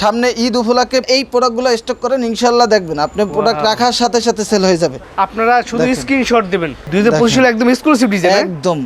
সামনে ঈদ উপলক্ষে এই প্রোডাক্টগুলো স্টক করেন ইনশাল্লাহ দেখবেন আপনি প্রোডাক্ট রাখার সাথে সাথে সেল হয়ে যাবে। আপনারা শুধু স্ক্রিনশট দিবেন। দুই হাজার পঁচিশ সালে একদম এক্সক্লুসিভ ডিজাইন একদম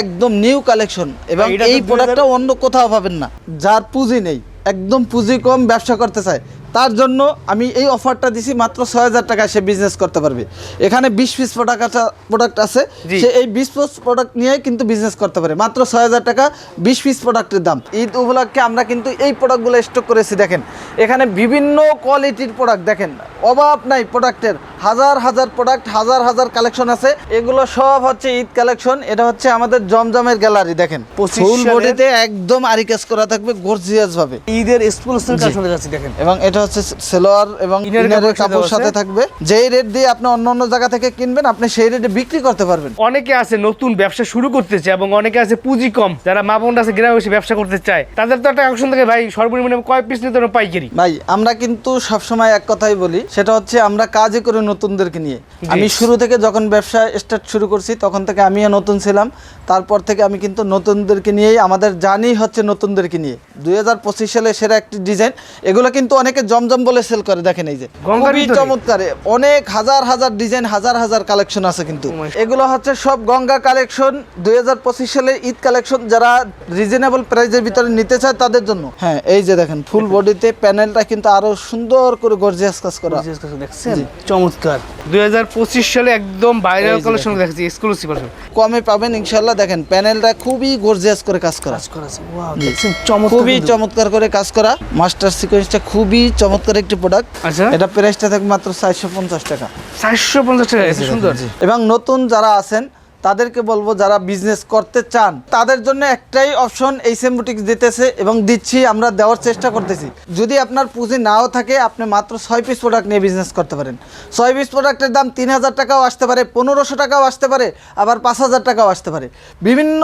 একদম নিউ কালেকশন এবং এই 2000 প্রোডাক্টটা অন্য কোথাও পাবেন না। যার পুঁজি নেই একদম পুঁজি কম ব্যবসা করতে চায়। তার জন্য আমি এই অফারটা দিছি মাত্র ছয় হাজার টাকায় সে বিজনেস করতে পারবে। এখানে বিশ পিস প্রোডাক্ট প্রোডাক্ট আছে। সে এই বিশ পিস প্রোডাক্ট নিয়ে কিন্তু বিজনেস করতে পারে। মাত্র ছয় হাজার টাকা বিশ পিস প্রোডাক্টের দাম। ঈদ উপলক্ষে আমরা কিন্তু এই প্রোডাক্টগুলো স্টক করেছি দেখেন। এখানে বিভিন্ন কোয়ালিটির প্রোডাক্ট দেখেন। অভাব নাই প্রোডাক্টের হাজার হাজার প্রোডাক্ট হাজার হাজার কালেকশন আছে। এগুলো সব হচ্ছে ঈদ কালেকশন এটা হচ্ছে আমাদের জমজমের গ্যালারি দেখেন। ফুল বডিতে একদম আরি কাজ করা থাকবে গর্জিয়াস ভাবে। ঈদের কালেকশন দেখেন। এবং এটা হচ্ছে সেলোয়ার এবং ইনারের কাপড় সাথে থাকবে। যেই রেট দিয়ে আপনি অন্য অন্য জায়গা থেকে কিনবেন আপনি সেই রেটে বিক্রি করতে পারবেন। অনেকে আছে নতুন ব্যবসা শুরু করতে চায় এবং অনেকে আছে পুঁজি কম। যারা মা বোন আছে গ্রামে এসে ব্যবসা করতে চায় তাদের তো একটা অপশন থাকে ভাই সর্বনিম্ন কয় পিস নিতে পাইকারি? ভাই আমরা কিন্তু সবসময় এক কথাই বলি সেটা হচ্ছে আমরা কাজই করি নতুনদেরকে নিয়ে। আমি শুরু থেকে যখন ব্যবসা স্টার্ট শুরু করছি তখন থেকে আমিও নতুন ছিলাম। তারপর থেকে আমি কিন্তু নতুনদেরকে নিয়েই আমাদের জানি হচ্ছে নতুনদেরকে নিয়ে। দুই হাজার পঁচিশ সালে সেরা একটি ডিজাইন এগুলো কিন্তু অনেকে জমজম বলে সেল করে দেখেন এই যে। খুবই চমৎকার অনেক হাজার হাজার ডিজাইন হাজার হাজার কালেকশন আছে কিন্তু। Oh. এগুলো হচ্ছে সব গঙ্গা কালেকশন দুই সালের ঈদ কালেকশন যারা রিজনেবল প্রাইসের ভিতরে নিতে চায় তাদের জন্য। হ্যাঁ এই যে দেখেন ফুল বডিতে প্যানেলটা কিন্তু আরও সুন্দর করে গর্জিয়াস কাজ করা। দেখছেন? চমৎকার। দুই হাজার পঁচিশ সালে একদম ভাইরাল কালেকশন দেখছি এক্সক্লুসিভ কমে পাবেন ইনশাল্লাহ দেখেন প্যানেলটা খুবই গর্জিয়াস করে কাজ করা। কাজ খুবই চমৎকার করে কাজ করা। মাস্টার সিকোয়েন্সটা খুবই চমৎকার একটি প্রোডাক্ট আচ্ছা। এটা প্রাইসটা থাকবে মাত্র চারশো পঞ্চাশ টাকা। চারশো পঞ্চাশ টাকা সুন্দর। এবং নতুন যারা আছেন তাদেরকে বলব যারা বিজনেস করতে চান তাদের জন্য একটাই অপশন এই সেম বুটিক্স দিতেছে এবং দিচ্ছি আমরা দেওয়ার চেষ্টা করতেছি। যদি আপনার পুঁজি নাও থাকে আপনি মাত্র ছয় পিস প্রোডাক্ট নিয়ে বিজনেস করতে পারেন। ছয় পিস প্রোডাক্টের দাম তিন হাজার টাকাও আসতে পারে পনেরোশো টাকাও আসতে পারে আবার পাঁচ হাজার টাকাও আসতে পারে। বিভিন্ন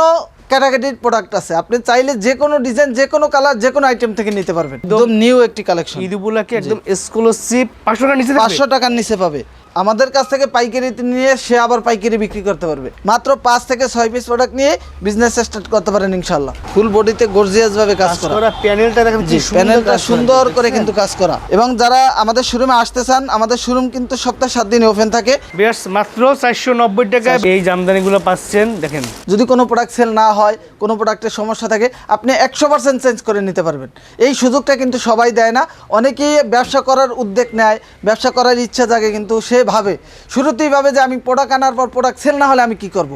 ক্যাটাগরির প্রোডাক্ট আছে। আপনি চাইলে যে কোনো ডিজাইন যে কোনো কালার যে কোনো আইটেম থেকে নিতে পারবেন। একদম নিউ একটি কালেকশন ঈদ উপলক্ষে একদম এক্সক্লুসিভ পাঁচশো নিচে? পাঁচশো টাকার নিচে পাবে। আমাদের কাছ থেকে পাইকারি নিয়ে সে আবার পাইকারি বিক্রি করতে পারবে। মাত্র পাঁচ থেকে ছয় পিস প্রোডাক্ট নিয়ে বিজনেস স্টার্ট করতে পারেন ইনশাল্লাহ ফুল বডিতে গর্জিয়াস ভাবে কাজ করা। প্যানেলটা দেখেন প্যানেলটা সুন্দর করে। কিন্তু কাজ করা। এবং যারা আমাদের শোরুমে আসতে চান আমাদের শোরুম কিন্তু সপ্তাহে সাত দিন ওপেন থাকে। বেশ মাত্র চারশো নব্বই টাকা এই জামদানিগুলো পাচ্ছেন দেখেন। যদি কোনো প্রোডাক্ট সেল না হয় কোনো প্রোডাক্টের সমস্যা থাকে আপনি একশো পার্সেন্ট চেঞ্জ করে নিতে পারবেন। এই সুযোগটা কিন্তু সবাই দেয় না। অনেকেই ব্যবসা করার উদ্যোগ নেয় ব্যবসা করার ইচ্ছা জাগে কিন্তু সে ভাবে। শুরুতেই ভাবে যে আমি প্রোডাক্ট আনার পর প্রোডাক্ট সেল না হলে আমি কি করব?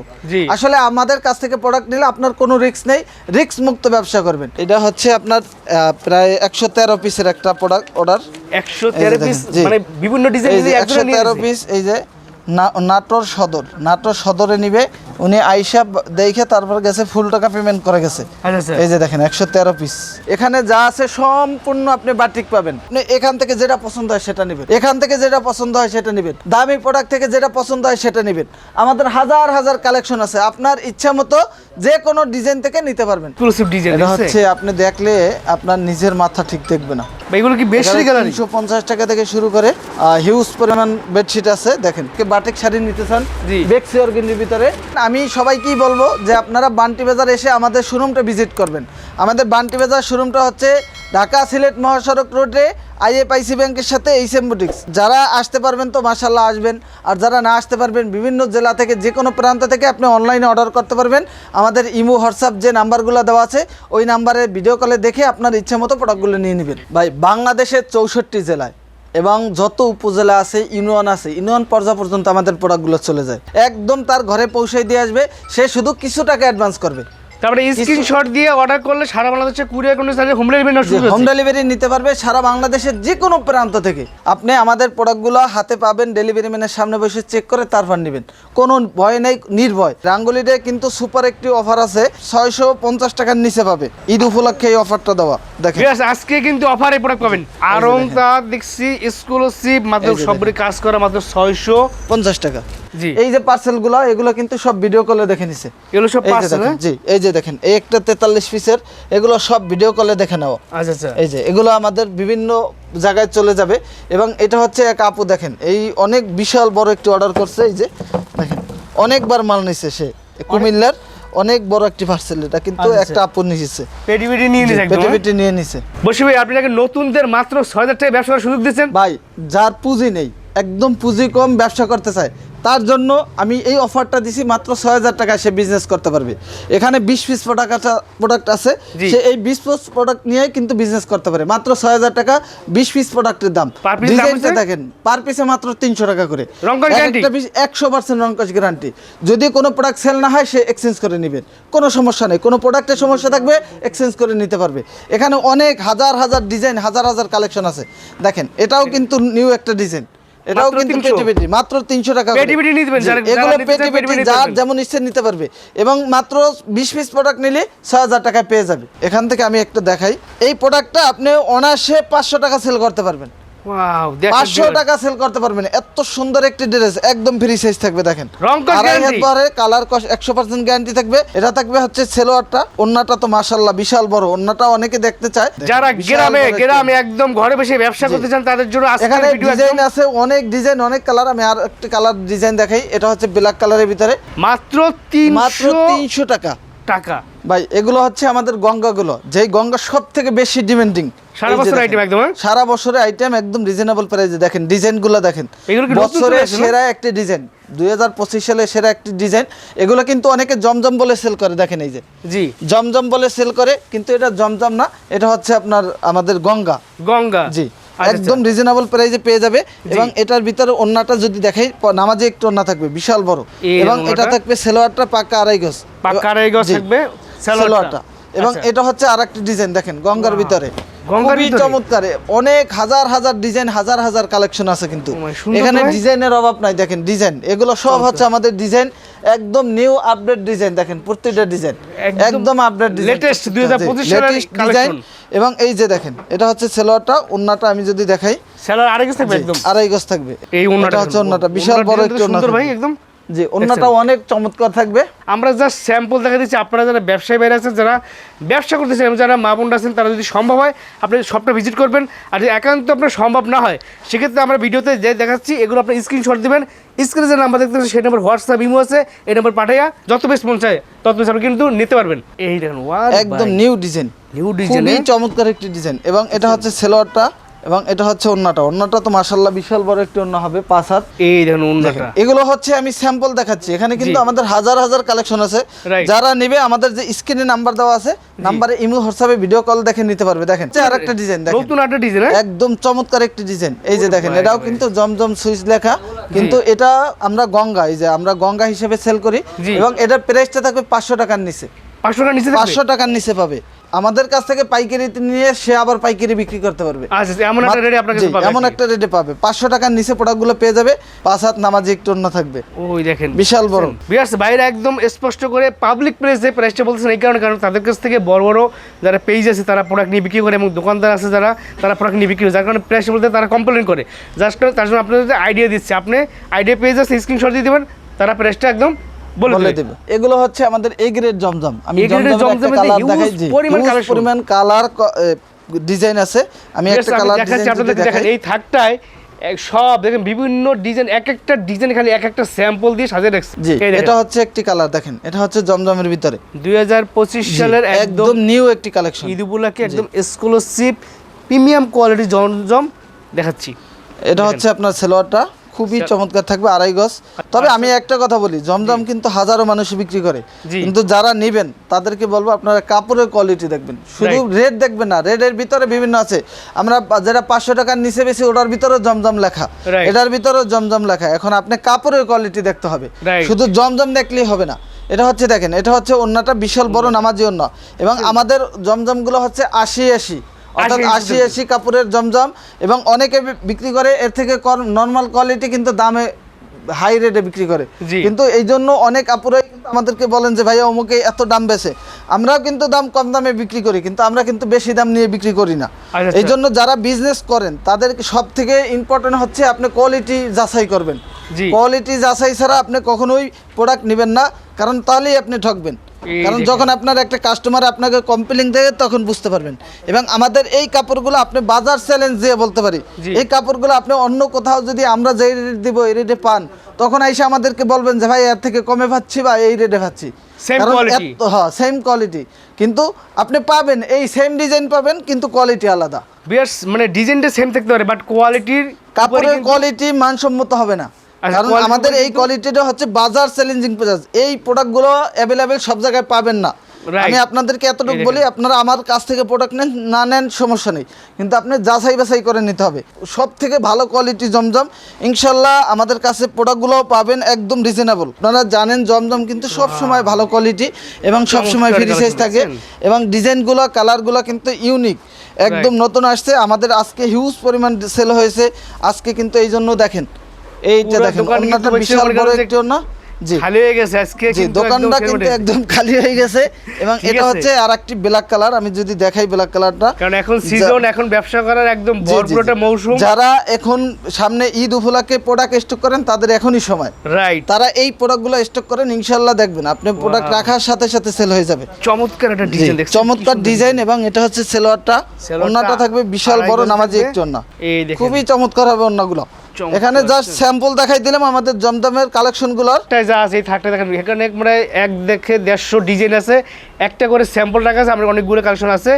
আসলে আমাদের কাছ থেকে প্রোডাক্ট নিলে আপনার কোনো রিস্ক নেই। রিস্ক মুক্ত ব্যবসা করবেন। এটা হচ্ছে আপনার প্রায় একশো তেরো পিসের একটা প্রোডাক্ট অর্ডার একশো তেরো পিস মানে বিভিন্ন ডিজাইন একশো তেরো পিস এই যে নাটোর সদর। নাটোর সদরে নিবে। উনি আইসা দেখে তারপর গেছে ফুল টাকা পেমেন্ট করে গেছে। আচ্ছা আচ্ছা। এই যে দেখেন একশো তেরো পিস এখানে যা আছে সম্পূর্ণ আপনি বাটিক পাবেন। এখান থেকে যেটা পছন্দ হয় সেটা নেবেন। এখান থেকে যেটা পছন্দ হয় সেটা নেবেন। দামি প্রোডাক্ট থেকে যেটা পছন্দ হয় সেটা নেবেন। আমাদের হাজার হাজার কালেকশন আছে। আপনার ইচ্ছা মতো যে কোনো ডিজাইন থেকে নিতে পারবেন। এক্সক্লুসিভ ডিজাইন এটা হচ্ছে আপনি দেখলে আপনার নিজের মাথা ঠিক দেখবে না। এগুলো কি বেশি গ্যালারি তিনশো পঞ্চাশ টাকা থেকে শুরু করে হিউজ পরিমাণ বেডশিট আছে। দেখেন কে বাটিক শাড়ি নিতে চান। বেক্সি ভিতরে। আমি সবাইকেই বলব যে আপনারা বান্টি বাজার এসে আমাদের শোরুমটা ভিজিট করবেন। আমাদের বান্টি বাজার শোরুমটা হচ্ছে ঢাকা সিলেট মহাসড়ক রোডে আইএফআইসি ব্যাংকের সাথে এইচএম বুটিক্স যারা আসতে পারবেন তো মাসাল্লাহ আসবেন, আর যারা না আসতে পারবেন, বিভিন্ন জেলা থেকে যে কোনো প্রান্ত থেকে আপনি অনলাইনে অর্ডার করতে পারবেন। আমাদের ইমো, হোয়াটসঅ্যাপ যে নাম্বারগুলো দেওয়া আছে, ওই নাম্বারে ভিডিও কলে দেখে আপনার ইচ্ছে মতো প্রোডাক্টগুলো নিয়ে নেবেন। ভাই, বাংলাদেশের চৌষট্টি জেলায় এবং যত উপজেলা আছে, ইউনিয়ন আছে, ইউনিয়ন পর্যায় পর্যন্ত আমাদের প্রোডাক্টগুলো চলে যায়। একদম তার ঘরে পৌঁছে দিয়ে আসবে, সে শুধু কিছু টাকা অ্যাডভান্স করবে। তারপরে স্ক্রিনশট দিয়ে অর্ডার করলে সারা বাংলাদেশে কুরিয়ার কোনো সাইজে হোম ডেলিভারি হোম ডেলিভারি নিতে পারবে সারা বাংলাদেশের যে কোনো প্রান্ত থেকে। আপনি আমাদের প্রোডাক্টগুলো হাতে পাবেন ডেলিভারি ম্যানের সামনে বসে চেক করে তারপর নেবেন। কোনো ভয় নেই নির্ভয়। রাঙ্গুলিতে কিন্তু সুপার একটি অফার আছে ছয়শো পঞ্চাশ টাকার নিচে পাবে। ঈদ উপলক্ষে এই অফারটা দেওয়া। দেখেন। আজকে কিন্তু অফারে প্রোডাক্ট পাবেন। আরং দেখছি এক্সক্লুসিভ মাত্র সবরি কাজ করা মাত্র ছয়শো পঞ্চাশ টাকা। এই যে পার্সেলগুলো এগুলো কিন্তু সব ভিডিও কলে দেখে নিছে। এগুলো সব পার্সেল জি এই যে দেখেন এই একটা তেতাল্লিশ পিসের এগুলো সব ভিডিও কলে দেখে নেওয়া আচ্ছা আচ্ছা। এই যে এগুলো আমাদের বিভিন্ন জায়গায় চলে যাবে। এবং এটা হচ্ছে এক আপু দেখেন এই অনেক বিশাল বড় একটি অর্ডার করছে এই যে দেখেন অনেকবার মাল নিছে সে কুমিল্লার অনেক বড় একটি পার্সেল এটা কিন্তু আচ্ছা, একটা আপু নিয়েছে পেটি পেটি নিয়ে নিয়েছে পেটে হ্যাঁ? নিয়ে নিছে। বসে ভাই আপনি নতুনদের মাত্র ছয় হাজার টাকা ব্যবসা করার সুযোগ দিচ্ছেন? ভাই যার পুঁজি নেই একদম পুঁজি কম ব্যবসা করতে চায় তার জন্য আমি এই অফারটা দিছি মাত্র ছয় হাজার টাকায় সে বিজনেস করতে পারবে। এখানে বিশ পিস প্রোডাক্ট প্রোডাক্ট আছে। সে এই বিশ পিস প্রোডাক্ট নিয়ে কিন্তু বিজনেস করতে পারে। মাত্র ছয় হাজার টাকা বিশ পিস প্রোডাক্টের দাম। ডিজাইনটা দেখেন পার পিসে মাত্র তিনশো টাকা করে। একটা পিস একশো পার্সেন্ট রঙ্কশ গ্যারান্টি যদি কোনো প্রোডাক্ট সেল না হয় সে এক্সচেঞ্জ করে নেবেন কোনো সমস্যা নেই। কোনো প্রোডাক্টের সমস্যা থাকবে এক্সচেঞ্জ করে নিতে পারবে। এখানে অনেক হাজার হাজার ডিজাইন হাজার হাজার কালেকশন আছে। দেখেন এটাও কিন্তু নিউ একটা ডিজাইন এটাও কিন্তু পেটি পেটি মাত্র তিনশো টাকা পেটি পেটি নিতে পারবেন, এগুলো পেটি পেটি যার যেমন ইচ্ছে নিতে পারবে। এবং মাত্র বিশ পিস প্রোডাক্ট নিলে ছয় হাজার টাকায় পেয়ে যাবে। এখান থেকে আমি একটা দেখাই। এই প্রোডাক্টটা আপনি অনায়াসে পাঁচশো টাকা সেল করতে পারবেন। পাঁচশো viewers। টাকা সেল করতে পারবেন। এত সুন্দর একটি ড্রেস একদম ফ্রি সাইজ থাকবে দেখেন। রং কস আড়াই হাত guarantee? পরে কালার একশো পার্সেন্ট গ্যারান্টি থাকবে। এটা থাকবে হচ্ছে সেলোয়ারটা ওন্নাটা তো মাশাল্লাহ বিশাল বড়। ওন্নাটা অনেকে দেখতে চায়। যারা গ্রামে গ্রামে একদম ঘরে বসে ব্যবসা করতে চান তাদের জন্য এখানে ডিজাইন আছে অনেক ডিজাইন অনেক কালার আমি আর একটি কালার ডিজাইন দেখাই। এটা হচ্ছে ব্ল্যাক কালারের ভিতরে। মাত্র মাত্র তিনশো তিনশো টাকা। টাকা। ভাই এগুলো হচ্ছে আমাদের গঙ্গাগুলো। যেই গঙ্গা সব থেকে বেশি ডিমান্ডিং সারা বছর আইটেম একদম হ্যাঁ? সারা বছরের আইটেম একদম রিজনেবল প্রাইসে দেখেন ডিজাইনগুলো দেখেন। বছরের সেরা একটি ডিজাইন দুই হাজার পঁচিশ সালে সেরা একটি ডিজাইন এগুলো কিন্তু অনেকে জমজম বলে সেল করে দেখেন এই যে। জি। জমজম বলে সেল করে কিন্তু এটা জমজম না এটা হচ্ছে আপনার আমাদের গঙ্গা। গঙ্গা। জি। আচ্ছা, একদম রিজনেবল প্রাইসে পেয়ে যাবে এবং এটার ভিতরে ওন্নাটা যদি দেখাই নামাজে একটু ওন্না থাকবে বিশাল বড়। এবং এটা থাকবে সেলোয়ারটা পাকা আড়াই গজ। পাক্কা আড়াই গজ থাকবে, সালোয়ারটা। এবং আচ্ছা। এটা হচ্ছে আর আরেকটি ডিজাইন দেখেন গঙ্গার ভিতরে। খুবই চমৎকার। অনেক হাজার হাজার ডিজাইন হাজার হাজার কালেকশন আছে কিন্তু। এখানে ডিজাইনের অভাব নাই দেখেন ডিজাইন এগুলো সব হচ্ছে আমাদের ডিজাইন একদম নিউ আপডেট ডিজাইন দেখেন প্রত্যেকটা ডিজাইন একদম আপডেট ডিজাইন 2025 সালের ডিজাইন এবং এই যে দেখেন এটা হচ্ছে সেলোয়ারটা ওন্নাটা আমি যদি দেখাই। স্যালার আড়াই গজ থাকবে একদম। আড়াই গজ থাকবে। এই ওন্নাটা হচ্ছে। ওন্নাটা বিশাল বড় তো ওন্না সুন্দর ভাই একদম। জি ওন্নাটা অনেক চমৎকার থাকবে। আমরা জাস্ট স্যাম্পল দেখা দিচ্ছি আপনারা যারা ব্যবসায়ী বাইরে আছেন যারা ব্যবসা করতেছেন যারা মা বোনরা আছেন তারা যদি সম্ভব হয় আপনি সবটা ভিজিট করবেন। আর যদি একান্ত আপনার সম্ভব না হয় সেক্ষেত্রে আমরা ভিডিওতে যে দেখাচ্ছি এগুলো আপনি স্ক্রিনশট দেবেন। স্ক্রিনে যে নাম্বার দেখতে সেই নাম্বার হোয়াটসঅ্যাপ ইমো আছে এই নাম্বার পাঠাইয়া যত বেশ মন চায় তত বেশ আপনি কিন্তু নিতে পারবেন। এই দেখেন একদম নিউ ডিজাইন নিউ ডিজাইন চমৎকার একটি ডিজাইন এবং এটা হচ্ছে সেলোয়ারটা এবং এটা হচ্ছে অন্যটা অন্যটা তো মাশাল্লাহ বিশাল বড় একটি ওন্না হবে পাঁচ হাত। এই দেখেন এগুলো হচ্ছে আমি স্যাম্পল দেখাচ্ছি। এখানে কিন্তু আমাদের হাজার হাজার কালেকশন আছে। যারা নেবে আমাদের যে স্ক্রিনে নাম্বার দেওয়া আছে নাম্বারে ইমো হোয়াটসঅ্যাপে ভিডিও কল দেখে নিতে পারবে। দেখেন আর একটা ডিজাইন দেখেন। নতুন একটা ডিজাইন একদম চমৎকার একটি ডিজাইন এই যে দেখেন এটাও কিন্তু জমজম সুইচ লেখা। কিন্তু এটা আমরা গঙ্গা এই যে আমরা গঙ্গা হিসেবে সেল করি। এবং এটার প্রাইসটা থাকবে পাঁচশো টাকার নিচে। পাঁচশো টাকা নিচে পাঁচশো টাকার নিচে পাবে। আমাদের কাছ থেকে পাইকারিতে নিয়ে সে আবার পাইকারি বিক্রি করতে পারবে। আচ্ছা আচ্ছা, এমন একটা রেডি আপনার কাছে পাবে এমন একটা রেটে পাবে। পাঁচশো টাকার নিচে প্রোডাক্টগুলো পেয়ে যাবে পাঁচ হাত নামাজি একটু অন্য থাকবে। ওই দেখেন। বিশাল বড়। বিয়ার্স বাইরে একদম স্পষ্ট করে পাবলিক প্লেসে প্রাইসটা বলতেছেন এই কারণে কারণ তাদের কাছ থেকে বড় বড় যারা পেজ আছে তারা প্রোডাক্ট নিয়ে বিক্রি করে এবং দোকানদার আছে যারা তারা প্রোডাক্ট নিয়ে বিক্রি করে। যার কারণে প্রাইস বলতে তারা কমপ্লেন করে। জাস্ট করে তার জন্য আপনাদের আইডিয়া দিচ্ছে। আপনি আইডিয়া পেজ আছে স্ক্রিনশট দিয়ে দেবেন তারা প্রাইসটা একদম বলে দেবে। এগুলো হচ্ছে আমাদের এ গ্রেড জমজম। আমি জমজমের কালার huge দেখাই জি পরিমাণ কালার ডিজাইন আছে। আমি একটা কালার দেখাচ্ছি ডিজাইন দেখেন এই থাকটায় সব দেখেন বিভিন্ন ডিজাইন এক একটা ডিজাইন খালি এক একটা স্যাম্পল দিয়ে সাজিয়ে রাখছে। জি এটা হচ্ছে একটি কালার দেখেন। এটা হচ্ছে জমজমের ভিতরে। দুই হাজার পঁচিশ জি, সালের একদম একদম নিউ একটি কালেকশন ঈদ উপলক্ষে একদম এক্সক্লুসিভ প্রিমিয়াম কোয়ালিটি জমজম দেখাচ্ছি। এটা হচ্ছে আপনার সেলোয়ারটা। খুবই আচ্ছা। চমৎকার থাকবে আড়াই গজ। তবে আমি একটা কথা বলি জমজম কিন্তু হাজারো মানুষ বিক্রি করে। কিন্তু যারা নেবেন তাদেরকে বলব আপনারা কাপড়ের কোয়ালিটি দেখবেন। শুধু রেট দেখবেন না রেটের ভিতরে বিভিন্ন আছে। আমরা যেটা পাঁচশো টাকার নিচে বেশি ওটার ভিতরে জমজম লেখা। এটার ভিতরে জমজম লেখা। এখন আপনি কাপড়ের কোয়ালিটি দেখতে হবে। শুধু জমজম দেখলেই হবে না। এটা হচ্ছে দেখেন এটা হচ্ছে অন্যটা বিশাল বড় নামাজি অন্য এবং আমাদের জমজমগুলো হচ্ছে আশি আশি। অর্থাৎ আশি আশি কাপড়ের জমজম এবং অনেকে বিক্রি করে এর থেকে নর্মাল কোয়ালিটি কিন্তু দামে হাই রেটে বিক্রি করে। কিন্তু এই জন্য অনেক আপুরাই কিন্তু আমাদেরকে বলেন যে ভাইয়া অমুকে এত দাম বেছে আমরাও কিন্তু দাম কম দামে বিক্রি করি কিন্তু আমরা কিন্তু বেশি দাম নিয়ে বিক্রি করি না। আচ্ছা, এই জন্য যারা বিজনেস করেন তাদের সব থেকে ইম্পর্টেন্ট হচ্ছে আপনি কোয়ালিটি যাচাই করবেন। কোয়ালিটি যাচাই ছাড়া আপনি কখনোই প্রোডাক্ট নেবেন না কারণ তাহলেই আপনি ঠকবেন। কারণ যখন আপনার একটা কাস্টমার আপনাকে কমপ্লেন দেবে তখন বুঝতে পারবেন। এবং আমাদের এই কাপড়গুলো আপনি বাজার চ্যালেঞ্জ দিয়ে বলতে পারি। এই কাপড়গুলো আপনি অন্য কোথাও যদি আমরা যেই রেট দিব এই রেটে পান তখন এসে আমাদেরকে বলবেন যে ভাই এর থেকে কমে পাচ্ছি বা এই রেটে পাচ্ছি। হ্যাঁ সেম কোয়ালিটি কিন্তু আপনি পাবেন এই সেম ডিজাইন পাবেন কিন্তু কোয়ালিটি আলাদা। বিয়ার্স মানে ডিজাইনটা সেম থাকতে পারে বাট কোয়ালিটির কাপড়ের কোয়ালিটি মানসম্মত হবে না। কারণ আমাদের এই কোয়ালিটিটা হচ্ছে বাজার চ্যালেঞ্জিং প্রাইস এই প্রোডাক্টগুলো অ্যাভেলেবেল সব জায়গায় পাবেন না। আমি আপনাদেরকে এতটুকু বলি আপনারা আমার কাছ থেকে প্রোডাক্ট নেন না নেন সমস্যা নেই। কিন্তু আপনি যাচাই বাছাই করে নিতে হবে। সব থেকে ভালো কোয়ালিটি জমজম ইনশাল্লাহ আমাদের কাছে প্রোডাক্টগুলো পাবেন একদম রিজনেবল আপনারা জানেন জমজম কিন্তু সব সময় ভালো কোয়ালিটি এবং সব সময় ফ্রি সাইজ থাকে এবং ডিজাইনগুলো কালারগুলো কিন্তু ইউনিক একদম নতুন আসছে আমাদের আজকে হিউজ পরিমাণ সেল হয়েছে। আজকে কিন্তু এই জন্য দেখেন। এইটা দেখেন বিশাল বড় একটি জি। খালি হয়ে গেছে আজকে কিন্তু দোকানটা কিন্তু একদম খালি হয়ে গেছে এবং এটা হচ্ছে আর একটি ব্ল্যাক কালার আমি যদি দেখাই ব্ল্যাক কালারটা কারণ এখন সিজন এখন ব্যবসা করার একদম। মৌসুম। যারা এখন সামনে ঈদ উপলক্ষে প্রোডাক্ট স্টক করেন তাদের এখনই সময়। রাইট তারা এই প্রোডাক্টগুলো স্টক করেন ইনশাল্লাহ দেখবেন আপনি প্রোডাক্ট রাখার সাথে সাথে সেল হয়ে যাবে। চমৎকার একটা ডিজাইন দেখছেন চমৎকার ডিজাইন এবং এটা হচ্ছে সেলোয়ারটা ওন্নাটা থাকবে বিশাল বড় নামাজি এই দেখেন। খুবই চমৎকার হবে ওন্নাগুলো এখানে জাস্ট স্যাম্পল দেখাই দিলাম আমাদের জমদমের কালেকশনগুলোর যা আছে এই থাকটা দেখেন এখানে মানে এক দেখে দেড়শো ডিজাইন আছে। একটা করে স্যাম্পল রাখা আছে আমার অনেকগুলো কালেকশন আছে।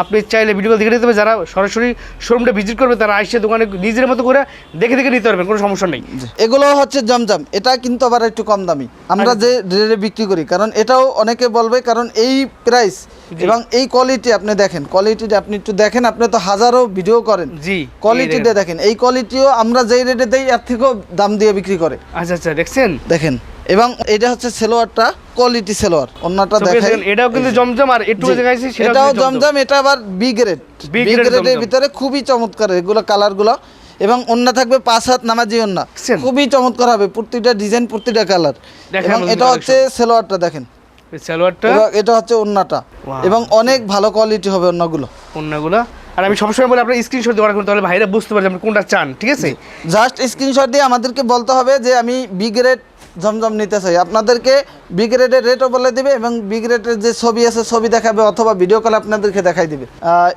আপনি চাইলে ভিডিও দেখে নিতে হবে যারা সরাসরি শোরুমটা ভিজিট করবে তারা আইসে দোকানে নিজের মতো করে দেখে দেখে নিতে পারবেন কোনো সমস্যা নেই। এগুলো হচ্ছে জমজম। এটা কিন্তু আবার একটু কম দামি। আমরা আচ্ছা। যে রেটে বিক্রি করি কারণ এটাও অনেকে বলবে কারণ এই প্রাইস এবং এই কোয়ালিটি আপনি দেখেন। কোয়ালিটিটা আপনি একটু দেখেন আপনি তো হাজারো ভিডিও করেন। জি কোয়ালিটিটা দেখেন। এই কোয়ালিটিও আমরা যেই রেটে দেই এর থেকেও দাম দিয়ে বিক্রি করে। আচ্ছা আচ্ছা দেখছেন? দেখেন। এবং এটা হচ্ছে সেলোয়ারটা কোয়ালিটি সেলোয়ার। অন্যটা দেখাই। দেখেন, এটাও কিন্তু জমজম আর একটু দেখাইছি এটাও জমজম। এটা আবার বি গ্রেড বি গ্রেডের ভিতরে খুবই চমৎকার এগুলো কালারগুলো এবং অন্য থাকবে পাঁচ হাত নামাজি অন্য? খুবই চমৎকার হবে প্রতিটা ডিজাইন প্রতিটা কালার এবং এটা হচ্ছে সেলোয়ারটা দেখেন। সালোয়ারটা? এটা হচ্ছে ওন্নাটা এবং অনেক ভালো কোয়ালিটি হবে অন্যগুলো। অন্যগুলো। আর আমি সবসময় বলি আপনার স্ক্রিনশট দিয়ে অর্ডার করুন তাহলে ভাইরা বুঝতে পারবে আপনি কোনটা চান ঠিক আছে? জাস্ট স্ক্রিনশট দিয়ে আমাদেরকে বলতে হবে যে আমি বি গ্রেড জমজম নিতে চাই আপনাদেরকে বি গ্রেডের রেটও বলে দিবে এবং বি গ্রেডের যে ছবি আছে ছবি দেখাবে অথবা ভিডিও কল আপনাদেরকে দেখাই দিবে।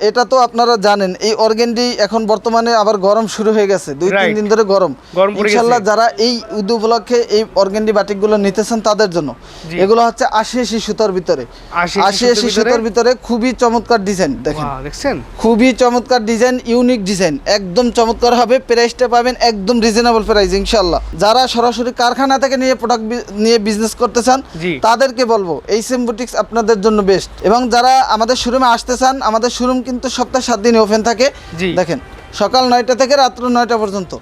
এটা তো আপনারা জানেন এই অর্গেন্ডি এখন বর্তমানে আবার গরম শুরু হয়ে গেছে দুই তিন দিন ধরে গরম। ইনশাল্লাহ যারা এই ঈদ উপলক্ষে এই অর্গেন্ডি বাটিকগুলো নিতেছেন তাদের জন্য। এগুলো হচ্ছে আশি আশি সুতোর ভিতরে। আশি আশি সুতোর ভিতরে? খুবই চমৎকার ডিজাইন দেখেন। দেখছেন? খুবই চমৎকার ডিজাইন ইউনিক ডিজাইন একদম চমৎকার হবে প্রাইসটা পাবেন একদম রিজনেবল প্রাইস ইনশাল্লাহ। যারা সরাসরি কারখানা থেকে নিয়ে প্রোডাক্ট নিয়ে বিজনেস করতে চান। তাদেরকে বলব এই সেম বুটিক্স আপনাদের জন্য বেস্ট এবং যারা আমাদের শোরুমে আসতে চান আমাদের শোরুম কিন্তু সপ্তাহে সাত দিন ওপেন থাকে। দেখেন সকাল নয়টা থেকে রাত্র নয়টা পর্যন্ত।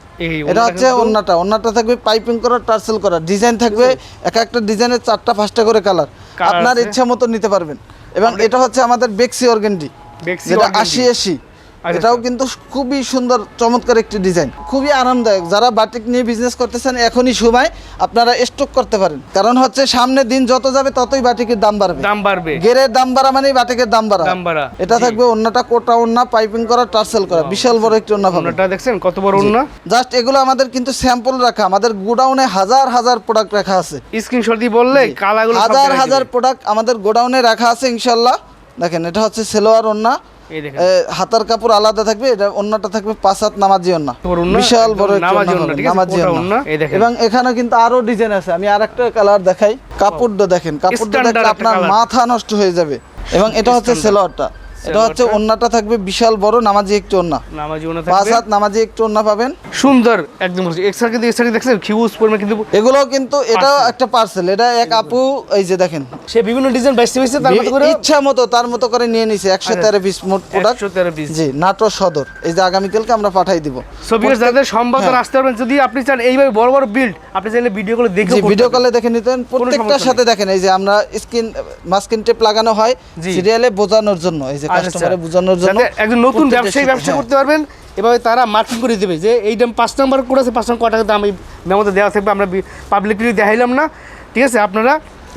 এটা হচ্ছে অন্যটা অন্যটা থাকবে পাইপিং করা টার্সেল করা। ডিজাইন থাকবে এক একটা ডিজাইনের চারটা পাঁচটা করে কালার আপনার। ইচ্ছা মতো নিতে পারবেন। এবং এটা হচ্ছে আমাদের বেক্সি অর্গেন্ডি যেটা আশি আশি। এটাও আচ্ছা। কিন্তু খুবই সুন্দর চমৎকার একটি ডিজাইন। খুবই আরামদায়ক। যারা বাটিক নিয়ে বিজনেস করতেছেন এখনই সময় আপনারা স্টক করতে পারেন। কারণ হচ্ছে সামনে দিন যত যাবে ততই বাটিকের দাম বাড়বে। দাম বাড়বে। গেরের দাম বাড়া মানে বাটিকের দাম বাড়া। দাম বাড়া এটা থাকবে অন্যটা কোটা ওন্না পাইপিং করা টার্সেল করা। বিশাল বড় একটি ওন্না পাবেন। ওন্নাটা দেখছেন কত বড় ওন্না জাস্ট এগুলো আমাদের কিন্তু স্যাম্পল রাখা। আমাদের গোডাউনে হাজার হাজার প্রোডাক্ট রাখা আছে। স্ক্রিনশট দিয়ে বললে কালাগুলো হাজার হাজার প্রোডাক্ট আমাদের গোডাউনে রাখা আছে ইনশাল্লাহ। দেখেন এটা হচ্ছে সেলোয়ার ওন্না হাতার কাপড় আলাদা থাকবে এটা অন্যটা থাকবে পাঁচ হাত নামাজি অন্যা বিশাল বড় নামাজি দেখেন। এবং এখানে কিন্তু আরও ডিজাইন আছে আমি আরেকটা কালার দেখাই। কাপড়টা দেখেন কাপড়টা দেখলে আপনার মাথা নষ্ট হয়ে যাবে। এবং এটা হচ্ছে সেলোয়ারটা। এটা হচ্ছে ওন্নাটা থাকবে বিশাল বড় নামাজি একটি ওন্না। নামাজি ওন্না পাঁচ হাত নামাজি একটু ওন্না পাবেন। সুন্দর একদম এক্সট্রা কিন্তু এক্সট্রা দেখছেন? হিউজ পরিমাণ কিন্তু এগুলো কিন্তু Parcel। একটা পার্সেল এটা এক আপু এই যে দেখেন। সে বিভিন্ন ডিজাইন বাইসে বাইসে তার মতো করে ইচ্ছা মতো তার মতো করে নিয়ে নিছে একশো তেরো পিস মোট প্রোডাক্ট একশো তেরো পিস জি নাটোর সদর। এই যে আগামীকালকে আমরা পাঠাই দিব। ছবি যাদের সম্ভব তারা আসতে পারবেন যদি আপনি চান এইভাবে বড় বড় বিল্ড আপনি চাইলে ভিডিও করে দেখে ভিডিও কলে দেখে নিতেন প্রত্যেকটার সাথে দেখেন এই যে আমরা স্ক্রিন মাস্কিন টেপ লাগানো হয় সিরিয়ালে বোঝানোর জন্য এই যে কাস্টমারে বোঝানোর জন্য একজন নতুন ব্যবসায়ী ব্যবসা হ্যাঁ। করতে পারবেন এভাবে তারা মার্কিং করে দেবে যে এই দাম পাঁচ নাম্বার আছে পাঁচ নাম্বার কটাকা দাম এই মেমোতে দেওয়া থাকবে আমরা পাবলিকলি দেখাইলাম না। ঠিক আছে আপনারা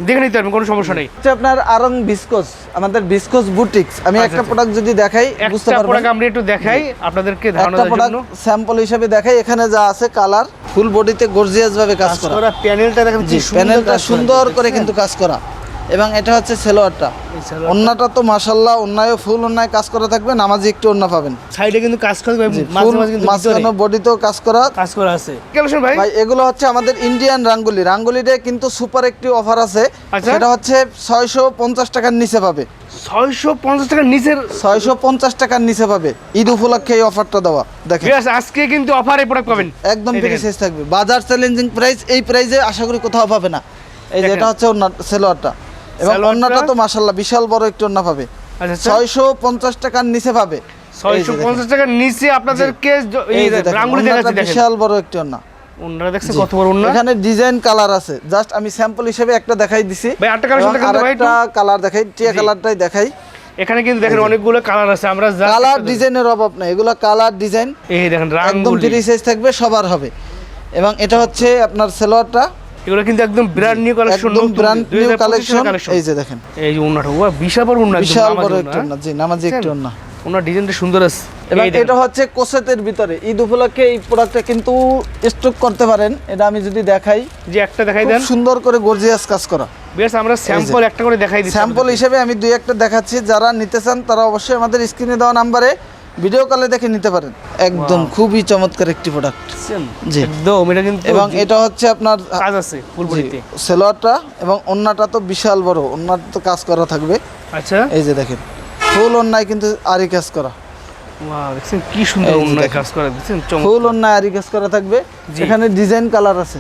দেখে নিতে পারবেন কোনো সমস্যা নেই। আপনার আরং বিস্কোস আমাদের বিস্কোস বুটিক্স আমি আচ্ছা, একটা আচ্ছা। প্রোডাক্ট যদি দেখাই বুঝতে পারবেন? প্রোডাক্ট আমরা একটু দেখাই আপনাদেরকে ধারণা দেওয়ার জন্য। স্যাম্পল হিসেবে দেখাই এখানে যা আছে কালার ফুল বডিতে গর্জিয়াস ভাবে কাজ করা। প্যানেলটা দেখেন প্যানেলটা সুন্দর করে কিন্তু কাজ করা। এবং এটা হচ্ছে সেলোয়ারটা অন্যটা তো মাসাল্লাহ অন্যায় ফুল অন্যায় কাজ করা থাকবে নামাজি একটু অন্য পাবেন। সাইডে কিন্তু কাজ করে মাঝে মাঝে কিন্তু মাঝখানে বডিতেও কাজ করা। কাজ করা আছে। ভাই? ভাই এগুলো হচ্ছে আমাদের ইন্ডিয়ান রাঙ্গুলি। রাঙ্গুলিতে কিন্তু সুপার একটি অফার আছে। আচ্ছা। সেটা হচ্ছে ছয়শো পঞ্চাশ টাকার নিচে পাবে। ছয়শো পঞ্চাশ টাকার নিচের ছয়শো পঞ্চাশ টাকার নিচে পাবে। ঈদ উপলক্ষে এই অফারটা দেওয়া। দেখেন। আজকে কিন্তু অফারে প্রোডাক্ট পাবেন। একদম দেখেন। থাকবে। বাজার চ্যালেঞ্জিং প্রাইস এই প্রাইসে আশা করি কোথাও পাবে না। এই যে এটা হচ্ছে সেলোয়ারটা এবং অন্যটা তো মাসাল্লাহ বিশাল বড় একটু অন্য পাবে আচ্ছা আচ্ছা। ছয়শো পঞ্চাশ টাকার নিচে পাবে ছয়শো পঞ্চাশ টাকার নিচে আপনাদেরকে জ- এই এই যে দেখেন, রাঙ্গুলি ওন্নাটা দেখাচ্ছি দেখেন। বিশাল বড় একটি অন্য। ওনারা দেখছে কত বড় ওনা এখানে ডিজাইন কালার আছে। জাস্ট আমি স্যাম্পল হিসেবে একটা দেখাই দিছি। ভাই, কালার দেখাই টিয়া কালারটাই দেখাই। এখানে কিন্তু দেখেন অনেকগুলো কালার আছে আমরা কালার ডিজাইনের অভাব নাই এগুলো কালার ডিজাইন। এই দেখেন একদম রাঙ্গুলি। ফ্রি সাইজ থাকবে সবার হবে। এবং এটা হচ্ছে আপনার সেলোয়ারটা। এগুলো কিন্তু একদম ব্র্যান্ড নিউ কালেকশন একদম ব্র্যান্ড নিউ কালেকশন এই যে দেখেন। এই যে ওনাটা ও বিশাল বড় ওনা বিশাল বড় একটু না জি নামাজি একটু না ওনার ডিজাইনটা সুন্দর আছে। এবং এটা হচ্ছে কোসেতের ভিতরে। ঈদ উপলক্ষে এই প্রোডাক্টটা কিন্তু স্টক করতে পারেন। এটা আমি যদি দেখাই যে একটা দেখাই দেন। সুন্দর করে গর্জিয়াস কাজ করা। বেশ আমরা স্যাম্পল একটা করে দেখাই স্যাম্পল হিসেবে আমি দুই একটা দেখাচ্ছি। যারা নিতে চান তারা অবশ্যই আমাদের স্ক্রিনে দেওয়া নাম্বারে ভিডিও কলে দেখে নিতে পারেন। একদম খুবই চমৎকার একটি প্রোডাক্ট জি। একদম এটা কিন্তু এবং এটা হচ্ছে আপনার কাজ আছে ফুল বডিতে সেলোয়ারটা এবং অন্যটা তো বিশাল বড় অন্যার তো কাজ করা থাকবে। আচ্ছা। এই যে দেখেন ফুল অন্যায় কিন্তু আরি কাজ করা। কি সুন্দর এই যে কাজ করে দেখছেন চমৎকার। ফুল অন্যায় আরি কাজ করা থাকবে। এখানে ডিজাইন কালার আছে।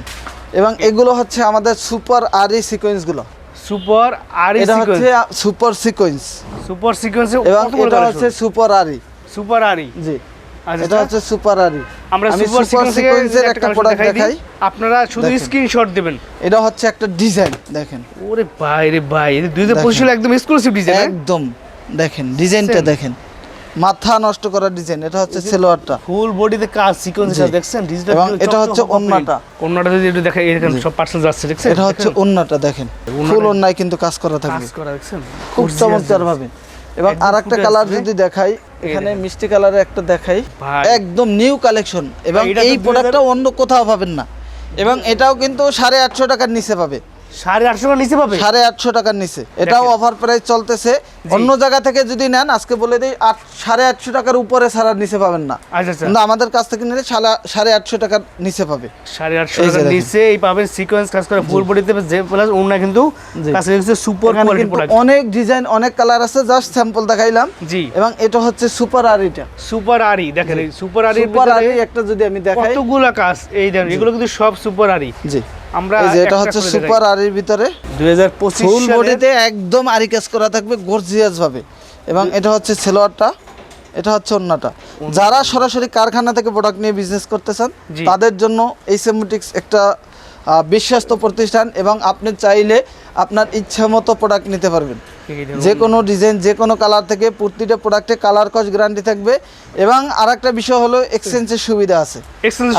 এবং এগুলো হচ্ছে আমাদের সুপার আরি সিকোয়েন্সগুলো। সুপার আর এটা হচ্ছে সুপার সিকোয়েন্স। সুপার সিকোয়েন্সে এবং এটা হচ্ছে সুপার আরি। সুপার আরি। জি। আচ্ছা এটা হচ্ছে সুপার আরি। আমরা সুপার সিকোয়েন্সের একটা প্রোডাক্ট দেখাই আপনারা শুধু দেখেন। স্ক্রিনশট দেবেন। এটা হচ্ছে একটা ডিজাইন দেখেন। ওরে ভাই রে ভাই দুই হাজার দেখেন। একদম এক্সক্লুসিভ ডিজাইন একদম দেখেন ডিজাইনটা দেখেন। মাথা নষ্ট করার ডিজাইন এটা হচ্ছে সেলোয়ারটা ফুল বডিতে কাজ সিকোয়েন্স দেখছেন? ডিজিটাল এবং এটা হচ্ছে ওন্নাটা। ওন্নাটা যদি একটু দেখাই এখানে সব পার্সেল যাচ্ছে দেখছেন? এটা হচ্ছে ওন্নাটা দেখেন। ফুল ওন্নায় কিন্তু কাজ করা কাজ করা দেখছেন? খুব চমৎকার ভাবে এবং একদম আর একটা কালার যদি দেখাই এখানে মিষ্টি কালারের একটা দেখাই। একদম নিউ কালেকশন এবং এই 2000 প্রোডাক্টটা অন্য কোথাও পাবেন না। এবং এটাও কিন্তু সাড়ে আটশো টাকার নিচে পাবে। সাড়ে আটশো টাকা নিচে পাবে? সাড়ে আটশো টাকার নিচে। এটাও অফার প্রাইস চলতেছে। অন্য জায়গা থেকে যদি নেন আজকে বলে দিই আট সাড়ে আটশো টাকার উপরে ছাড়ার নিচে পাবেন না। আচ্ছা আচ্ছা। কিন্তু আমাদের কাছ থেকে নিলে সাড়ে- সাড়ে আটশো টাকার নিচে পাবে। সাড়ে আটশো এই যে টাকা দেখেন। নিচে এই পাবেন সিকোয়েন্স কাজ করে ফুল বডিতে যে প্লাস ওন্না কিন্তু কাছে সুপার কোয়ালিটি প্রোডাক্ট অনেক ডিজাইন অনেক কালার আছে জাস্ট স্যাম্পল দেখাইলাম। জি। এবং এটা হচ্ছে সুপার আরিটা সুপার আরি দেখেন সুপার আরির সুপার আরি একটা যদি আমি দেখাই। কতগুলা কাজ এই দেখেন এগুলো কিন্তু সব সুপার আরি জি। আমরা এই যে এটা হচ্ছে সুপার আরির ভিতরে। দুই হাজার পঁচিশ ফুল বডিতে একদম আরি কাজ করা থাকবে গর্জিয়াস ভাবে। এবং এটা হচ্ছে সেলোয়ারটা এটা হচ্ছে অন্যটা যারা সরাসরি কারখানা থেকে প্রোডাক্ট নিয়ে বিজনেস করতে চান তাদের জন্য এই সেমোটিক্স একটা বিশ্বস্ত প্রতিষ্ঠান এবং আপনি চাইলে আপনার ইচ্ছা মতো প্রোডাক্ট নিতে পারবেন। যে কোনো ডিজাইন যে কোনো কালার থেকে প্রতিটা প্রোডাক্টে কালার কস গ্যারান্টি থাকবে। এবং আর একটা বিষয় হলো এক্সচেঞ্জের সুবিধা আছে।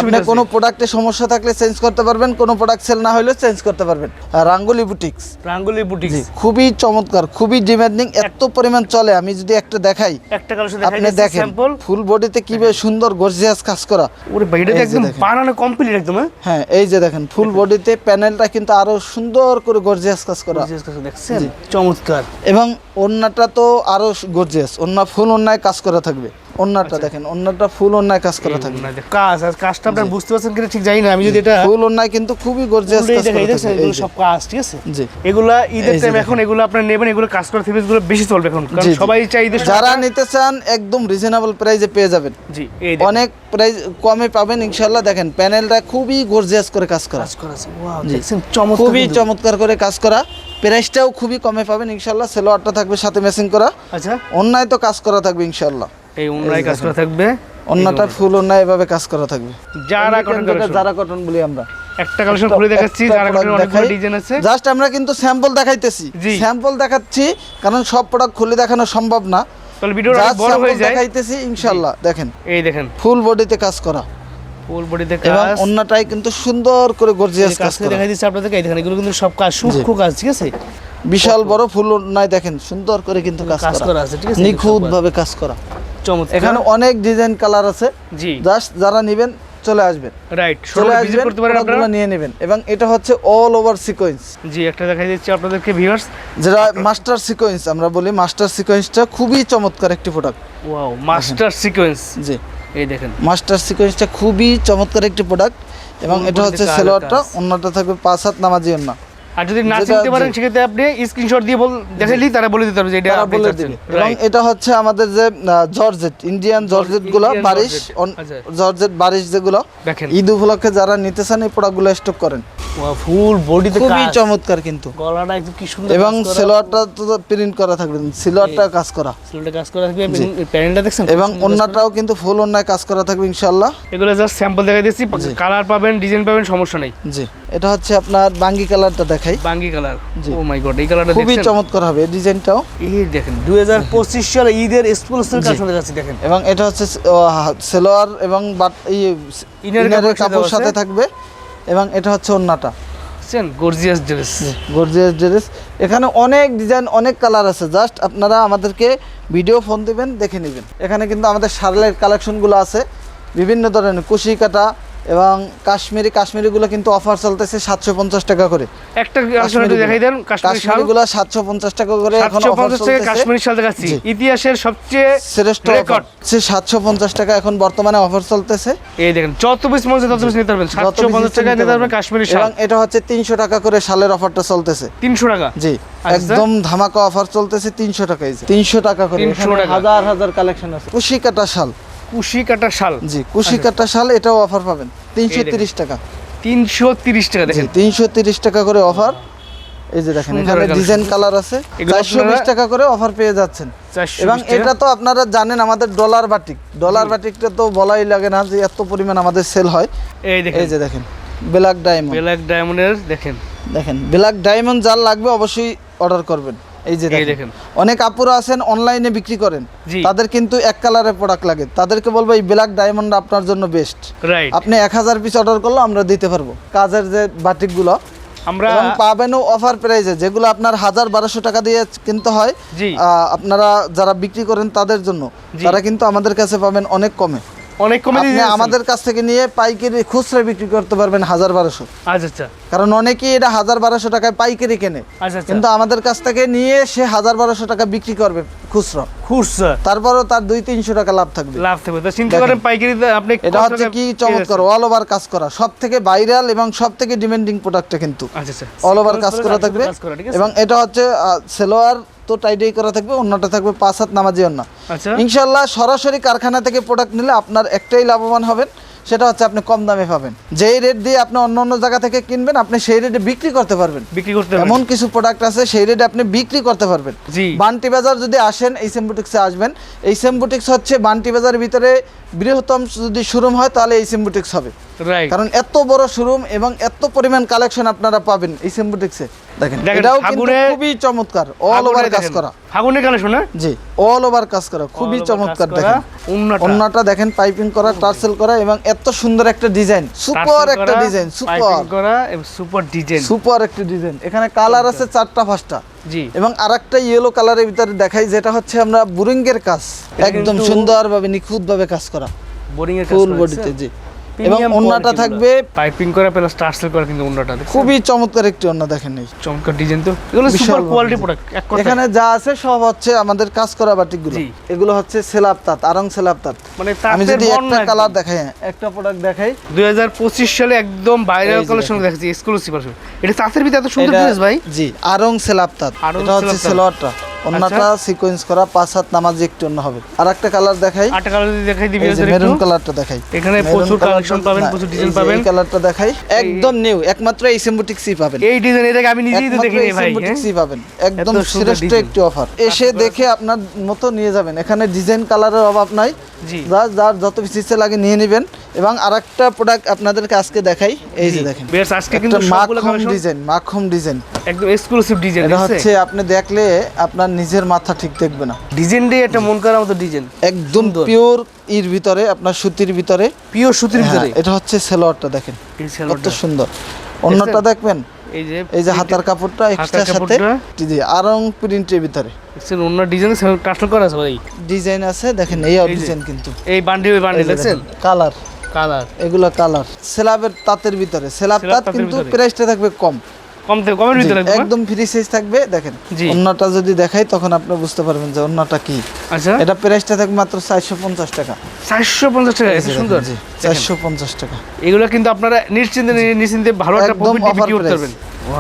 আপনি কোনো প্রোডাক্টে সমস্যা থাকলে চেঞ্জ করতে পারবেন কোনো প্রোডাক্ট সেল না হলেও চেঞ্জ করতে পারবেন। রাঙ্গুলি বুটিক্স রাঙ্গুলি বুটিক খুবই চমৎকার খুবই ডিমান্ডিং এত পরিমাণ চলে। আমি যদি একটা দেখাই একটা কালেকশন আপনি দেখেন ফুল বডিতে কীভাবে সুন্দর গর্জিয়াস কাজ করা। ওরে একদম বানানো কমপ্লিট একদম হ্যাঁ? হ্যাঁ এই যে দেখেন ফুল বডিতে প্যানেলটা কিন্তু আরও সুন্দর করে গর্জিয়াস কাজ করা। Gorgeous কাজ দেখছেন? চমৎকার। এবং ওন্নাটা তো আরও গর্জিয়াস ওন্না ফুল অন্যায় কাজ করা থাকবে। ওন্নাটা দেখেন ওন্নাটা ফুল অন্যায় কাজ করা থাকবে। কাজ আর কাজটা আপনারা বুঝতে পারছেন কিনা ঠিক জানি না আমি যদি এটা ফুল অন্যায় কিন্তু খুবই গর্জিয়াস কাজ করা থাকবে। এগুলো এই যে। সব কাজ ঠিক আছে? জি। এগুলা ঈদের টাইম এখন এগুলো আপনারা নেবেন এগুলো কাজ করা থিবিসগুলো বেশি চলবে এখন। কারণ। সবাই চাই ঈদের যারা নিতে চান একদম রিজনেবল প্রাইসে পেয়ে যাবেন। জি এই অনেক প্রাইস কমে পাবেন ইনশাল্লাহ দেখেন প্যানেলটা খুবই গর্জিয়াস করে কাজ করা। কাজ করা আছে ওয়াও। দেখছেন চমৎকার খুবই চমৎকার করে কাজ করা। প্রাইসটাও খুবই কমে পাবেন ইনশাল্লাহ। সেলোয়ারটা থাকবে সাথে ম্যাচিং করা। আচ্ছা। অন্যায় তো কাজ করা থাকবে ইনশাল্লাহ। এই অন্যায় কাজ করা থাকবে? অন্যটা ফুল অন্যায় এভাবে কাজ করা থাকবে। যারা কটন যারা কটন বলি আমরা। একটা কালেকশন খুলে দেখাচ্ছি যারা কটন অনেকগুলো ডিজাইন আছে। জাস্ট আমরা কিন্তু স্যাম্পল দেখাইতেছি। স্যাম্পল দেখাচ্ছি কারণ সব প্রোডাক্ট খুলে দেখানো সম্ভব না। তাহলে ভিডিওটা বড় হয়ে যায়। দেখাইতেছি ইনশাল্লাহ। দেখেন। এই দেখেন। ফুল বডিতে কাজ করা। ফুল বডিতে এবং কাজ। কিন্তু সুন্দর করে গর্জিয়াস কাজ কাজ দেখাই দিচ্ছি আপনাদেরকে এই দেখেন এগুলো কিন্তু সব কাজ সূক্ষ্ম কাজ ঠিক আছে? বিশাল বড় ফুল দেখেন সুন্দর করে কিন্তু কাজ কাজ করা। করা আছে ঠিক আছে? নিখুঁত ভাবে কাজ করা। চমৎকার। এখানে অনেক ডিজাইন কালার আছে। জি। জাস্ট যারা নেবেন চলে আসবেন। রাইট চলে আসবেন করতে পারেন আপনারা। নিয়ে নেবেন। এবং এটা হচ্ছে অল ওভার সিকোয়েন্স জি একটা দেখাই দিচ্ছি আপনাদেরকে ভিউয়ার্স যেটা মাস্টার সিকোয়েন্স আমরা বলি মাস্টার সিকোয়েন্সটা খুবই চমৎকার একটি প্রোডাক্ট ওয়াও মাস্টার সিকোয়েন্স জি। এই দেখেন মাস্টার সিকোয়েন্সটা খুবই চমৎকার একটি প্রোডাক্ট এবং এটা হচ্ছে সেলোয়ারটা। অন্যটা থাকবে পাঁচ হাত নামাজি অন্য আর যদি না চিনতে পারেন সেক্ষেত্রে আপনি স্ক্রিনশট দিয়ে বল দেখাইলেই তারা বলে দিতে পারবে যে এটা আপনি চাচ্ছেন। এবং এটা হচ্ছে আমাদের যে জর্জেট ইন্ডিয়ান জর্জেট। গুলো বারিশ অন- আচ্ছা। জর্জেট বারিশ যেগুলো দেখেন। ঈদ উপলক্ষে যারা নিতে চান এই প্রোডাক্টগুলো স্টক করেন। ফুল বডিতে খুবই চমৎকার কিন্তু। গলাটা একদম কি সুন্দর এবং সেলোয়ারটা তো প্রিন্ট করা থাকবে সেলোয়ারটা কাজ করা। সিলটা কাজ করা থাকবে প্যানেলটা দেখছেন এবং অন্যটাও কিন্তু ফুল অন্যায় কাজ করা থাকবে ইনশাল্লাহ এগুলো জাস্ট স্যাম্পল দেখাই দিচ্ছি জি। কালার পাবেন ডিজাইন পাবেন সমস্যা নেই। জি। এটা হচ্ছে আপনার বাঙ্গি কালারটা দেখাই। বাঙ্গি কালার। ও মাই গড এই কালারটা খুবই চমৎকার হবে ডিজাইনটাও। এই দেখেন 2025 সালে ঈদের এক্সক্লুসিভ দেখেন। এবং এটা হচ্ছে সেলোয়ার এবং বাট এই ইনারের কাপড় সাথে। থাকবে এবং এটা হচ্ছে ওন্নাটা। বুঝছেন গর্জিয়াস ড্রেস গর্জিয়াস ড্রেস এখানে অনেক ডিজাইন অনেক কালার আছে। জাস্ট আপনারা আমাদেরকে ভিডিও ফোন দিবেন দেখে নেবেন। এখানে কিন্তু আমাদের শার্লের কালেকশনগুলো আছে। বিভিন্ন ধরনের কুশি কাটা এবং কাশ্মীরি কাশ্মীরিগুলো কিন্তু অফার চলতেছে সাতশো পঞ্চাশ টাকা করে। একটা দেখাই দেন কাশ্মীরিগুলো সাতশো পঞ্চাশ টাকা করে এখন অফার 750 টাকা চলতেছে। কাশ্মীরি শাল দেখাচ্ছি। ইতিহাসের সবচেয়ে শ্রেষ্ঠ রেকর্ড সে সাতশো পঞ্চাশ টাকা এখন বর্তমানে অফার চলতেছে। এই দেখেন যত পিস মনে তত পিস নিতে পারবেন। সাতশো পঞ্চাশ টাকা নিতে পারবেন। কাশ্মীরি শাল। এটা হচ্ছে তিনশো টাকা করে শালের অফারটা চলতেছে। তিনশো টাকা? জি। আচ্ছা। একদম ধামাকা অফার চলতেছে তিনশো টাকায়। তিনশো টাকা করে। 300 এখানে টাকা। হাজার হাজার কালেকশন আছে। কুশি কাটা শাল। কুশি কাটা শাল। জি কুশি কাটা শাল এটাও অফার পাবেন। তিনশো তিরিশ টাকা। তিনশো তিরিশ টাকা দেখেন। তিনশো তিরিশ টাকা করে অফার এই যে দেখেন এখানে ডিজাইন কালার আছে। চারশো বিশ টাকা করে অফার পেয়ে যাচ্ছেন। এবং এটা তো আপনারা জানেন আমাদের ডলার বাটিক ডলার বাটিকটা তো বলাই লাগে না যে এত পরিমাণ আমাদের সেল হয়। এই দেখেন। এই যে দেখেন ব্ল্যাক ডায়মন্ড ব্ল্যাক ডায়মন্ডের দেখেন। দেখেন ব্ল্যাক ডায়মন্ড যার লাগবে অবশ্যই অর্ডার করবেন। এই যে দেখেন অনেক আপুরা আছেন অনলাইনে বিক্রি করেন। তাদের কিন্তু এক কালারের প্রোডাক্ট লাগে। তাদেরকে বলব এই ব্ল্যাক ডায়মন্ড আপনার জন্য বেস্ট আপনি এক হাজার পিস অর্ডার করলে আমরা দিতে পারব। কাজের যে বাটিকগুলো আমরা এবং পাবেনও অফার প্রাইজে যেগুলো আপনার হাজার বারোশো টাকা দিয়ে কিনতে হয়। আপনারা যারা বিক্রি করেন তাদের জন্য তারা কিন্তু আমাদের কাছে পাবেন অনেক কমে। অনেক কমে আপনি আমাদের কাছ থেকে নিয়ে পাইকারি খুচরা বিক্রি করতে পারবেন হাজার বারোশো। আচ্ছা আচ্ছা। কারণ অনেকেই এটা হাজার বারোশো টাকায় পাইকারি কেনে। আচ্ছা আচ্ছা। কিন্তু আমাদের কাছ থেকে নিয়ে সে হাজার বারোশো টাকা বিক্রি করবে খুচরা। খুচরা? তারপরেও তার দুই তিনশো টাকা লাভ থাকবে। লাভ থাকবে। চিন্তা। করেন পাইকারি আপনি এটা হচ্ছে কি চমৎকার অল ওভার কাজ করা। সব থেকে ভাইরাল এবং সব থেকে ডিমান্ডিং প্রোডাক্টটা কিন্তু আচ্ছা অল ওভার কাজ করা থাকবে? এবং এটা হচ্ছে সেলোয়ার তো টাইডাই করা থাকবে অন্যটা থাকবে পাঁচ হাত নামাজি অন্য আচ্ছা। ইনশাল্লাহ সরাসরি কারখানা থেকে প্রোডাক্ট নিলে আপনার একটাই লাভবান হবেন সেটা হচ্ছে আপনি কম দামে পাবেন। যেই রেট দিয়ে আপনি অন্য অন্য জায়গা থেকে কিনবেন আপনি সেই রেটে বিক্রি করতে পারবেন। বিক্রি করতে এমন কিছু প্রোডাক্ট আছে সেই রেটে আপনি বিক্রি করতে পারবেন। জি। বান্টি বাজার যদি আসেন এই সেমবুটিক্সে আসবেন এই সেমবুটিক্স হচ্ছে বান্টি বাজারের ভিতরে বৃহত্তম যদি শোরুম হয় তাহলে এই সেমবুটিক্স হবে। কারণ এত বড় শোরুম এবং এত পরিমাণ কালেকশন আপনারা পাবেন এই সেমবুটিক্সে দেখেন দেখেন, এটাও কিন্তু খুবই চমৎকার অল ওভার কাজ করা। ফাগুনের কালেকশন জি অল ওভার কাজ করা খুবই চমৎকার দেখেন। অন্যটা দেখেন পাইপিং করা টার্সেল করা এবং এত সুন্দর একটা ডিজাইন সুপার একটা ডিজাইন সুপার করা এবং সুপার ডিজাইন সুপার একটা ডিজাইন এখানে কালার আছে চারটা পাঁচটা। জি। এবং আরেকটা ইয়েলো কালারের ভিতরে দেখাই যেটা হচ্ছে আমরা বুরিঙ্গের কাজ একদম সুন্দরভাবে নিখুঁতভাবে কাজ করা। বোরিং এর কাজ ফুল বডিতে জি। এবং অন্যটা থাকবে পাইপিং করা প্লাস টার্সেল করা কিন্তু অন্যটা খুবই চমৎকার একটি অন্য দেখেন এই। চমৎকার ডিজাইন তো। এগুলো সুপার কোয়ালিটি প্রোডাক্ট এখানে যা আছে সব হচ্ছে আমাদের কাজ করা বাটিকগুলো। এগুলো হচ্ছে সেলাপ তাঁত আরং তাঁত। মানে আমি যদি একটা কালার দেখাই হ্যাঁ, একটা প্রোডাক্ট দেখাই। 2025 সালে একদম ভাইরাল কালেকশন দেখাচ্ছি এক্সক্লুসিভ আসলে এটা তাঁতের ভিতরে এত সুন্দর ড্রেস ভাই? জি আরং তাঁত। এটা হচ্ছে সেলোয়ারটা। অন্যটা সিকোয়েন্স করা পাঁচ হাত নামাজ একটু অন্য হবে। আর একটা কালার দেখাই আটটা কালার দেখাই দিবি মেরুন কালারটা দেখাই। এখানে প্রচুর কালেকশন পাবেন প্রচুর ডিজাইন পাবেন এই কালারটা দেখাই। একদম নিউ একমাত্র এই সিম্বোটিক্সই পাবেন। এই ডিজাইন এটাকে আমি নিজেই তো দেখিনি ভাই হ্যাঁ? সিম্বোটিক্সই পাবেন। একদম শ্রেষ্ঠ একটি অফার এসে দেখে আপনার মতো নিয়ে যাবেন। এখানে ডিজাইন কালারের অভাব নাই। জি। যার যত ইচ্ছে লাগে নিয়ে নেবেন। এবং আরেকটা প্রোডাক্ট আপনাদেরকে আজকে দেখাই। এই যে দেখেন। বেশ আজকে কিন্তু মাখম ডিজাইন মাখম ডিজাইন একদম এক্সক্লুসিভ ডিজাইন এটা হচ্ছে আপনি দেখলে আপনার নিজের মাথা ঠিক দেখবে না। ডিজাইন দিয়ে একটা মন করার মতো ডিজাইন। একদম পিওর ইর ভিতরে আপনার সুতির ভিতরে। পিওর সুতির হ্যাঁ, ভিতরে? এটা হচ্ছে সেলোয়ারটা দেখেন। কত সুন্দর। অন্যটা দেখবেন? এই যে এই যে হাতার কাপড়টা এক্সট্রা সাথে। জি আরং প্রিন্টের ভিতরে। দেখছেন অন্য ডিজাইন ট্রান্সফার করা আছে ভাই। ডিজাইন আছে দেখেন এই। ডিজাইন কিন্তু। এই বান্ডিল বান্ডিল দেখছেন কালার কালার এগুলো কালার স্ল্যাবের তাঁতের ভিতরে। সেলাব তাঁত কিন্তু। প্রাইসটা থাকবে কম। কম থেকে কমের ভিতরে লাগবে একদম ফ্রি সাইজ থাকবে দেখেন। অন্যটা যদি দেখাই তখন আপনি বুঝতে পারবেন যে অন্যটা কি। আচ্ছা। এটা প্রাইসটা থাকবে মাত্র চারশো পঞ্চাশ টাকা। চারশো পঞ্চাশ টাকা এত সুন্দর। চারশো পঞ্চাশ টাকা। এগুলো কিন্তু আপনারা নিশ্চিন্তে নিশ্চিন্তে ভালো একটা প্রফিট offer বিক্রি করতে price। পারবেন।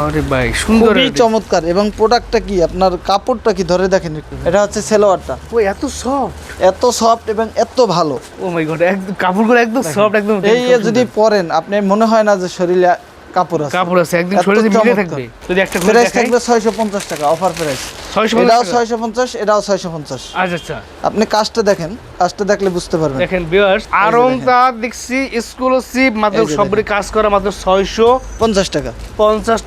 আরে ভাই সুন্দর খুবই চমৎকার। এবং প্রোডাক্টটা কি? আপনার কাপড়টা কি? ধরে দেখেন এটা হচ্ছে সেলোয়ারটা। ও এত সফট এত সফট এবং এত ভালো। ও মাই গড একদম কাপড়গুলো একদম সফট একদম এই যদি পরেন আপনি মনে হয় না যে শরীরে কাপড় আছে। কাপড় আছে একদম শরীরে মিলে থাকবে। যদি একটা করে দেখাই থাকবে ছয়শো পঞ্চাশ টাকা অফার প্রাইস 650 এটাও টাকা? ছয়শো পঞ্চাশ এটাও ছয়শো পঞ্চাশ। আচ্ছা আচ্ছা। আপনি কাজটা দেখেন কাজটা দেখলে বুঝতে পারবেন। দেখেন ভিউয়ার্স আরং দেখছি এক্সক্লুসিভ মাত্র সবরে কাজ করা মাত্র 650 পঞ্চাশ টাকা।